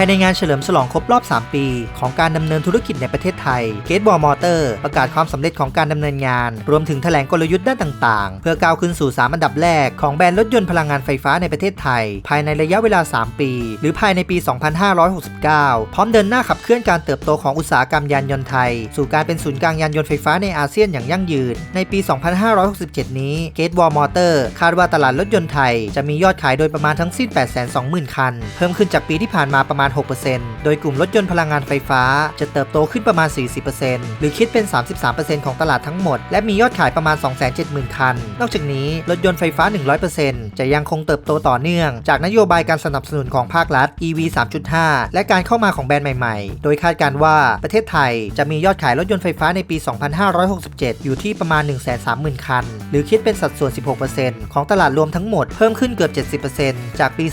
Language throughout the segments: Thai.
ายในงานเฉลิมฉลองครบรอบ 3 ปี ของการดำเนินธุรกิจในประเทศไทยเกตบอลมอเตอร์ประกาศความสำเร็จของการดำเนินงาน รวมถึงแถลงกลยุทธ์ด้านต่างๆ เพื่อก้าวขึ้นสู่ 3 อันดับแรกของแบรนด์รถยนต์พลังงานไฟฟ้าในประเทศไทย ภายในระยะเวลา 3 ปี หรือภายในปี 2569 พร้อมเดินหน้าขับเคลื่อนการเติบโตของอุตสาหกรรมยานยนต์ไทย สู่การเป็นศูนย์กลางยานยนต์ไฟฟ้าในอาเซียนอย่างยั่งยืน ในปี 2567 นี้เกตบอลมอเตอร์คาดว่าตลาดรถยนต์ไทย จะมียอดขายโดยประมาณทั้งสิ้น 820,000 คัน เพิ่มขึ้นจากปีที่ผ่านมาประมาณ6%โดยกลุ่มรถยนต์พลังงานไฟฟ้า จะเติบโตขึ้นประมาณ 40%หรือคิดเป็น 33%ของตลาดทั้งหมด และมียอดขายประมาณ 270,000 คัน นอกจากนี้ รถยนต์ไฟฟ้า 100%จะยังคงเติบโตต่อเนื่อง จากนโยบายการสนับสนุนของภาครัฐ EV 3.5 และการเข้ามาของแบรนด์ใหม่ๆ โดยคาดการว่าประเทศไทยจะมียอดขายรถยนต์ไฟฟ้าในปี 2567 อยู่ที่ประมาณ 130,000 คัน หรือคิดเป็นสัดส่วน 16%ของตลาดรวมทั้งหมด เพิ่มขึ้นเกือบ 70%จากปี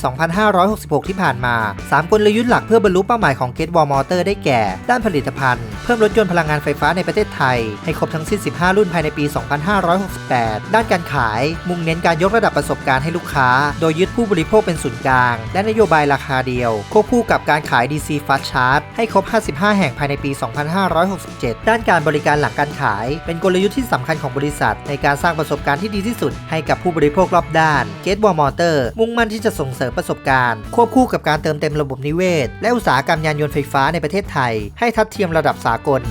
2566 ที่ผ่านมา 3 กลยุทธ์หลักเพื่อบรรลุเป้าหมายของ Gate Wall Motor ได้แก่ ด้านผลิตภัณฑ์ เพิ่มรถยนต์พลังงานไฟฟ้าในประเทศไทย ให้ครบทั้งสิ้น 15 รุ่นภายในปี 2568 ด้านการขาย มุ่งเน้นการยกระดับประสบการณ์ให้ลูกค้า โดยยึดผู้บริโภคเป็นศูนย์กลาง และนโยบายราคาเดียว ควบคู่กับการขาย DC Fast Charge ให้ครบ 55 แห่งภายในปี 2567 ด้านการบริการหลังการขาย เป็นกลยุทธ์ที่สำคัญของบริษัท ในการสร้างประสบการณ์ที่ดีที่สุด ให้กับผู้บริโภครอบด้าน Gate Wall Motor มุ่งมั่นที่จะส่งเสริมประสบการณ์ ควบคู่กับการเติมเต็มระบบนิเวศ และอุตสาหกรรมยานยนต์ไฟฟ้าในประเทศไทย ให้ทัดเทียมระดับสากล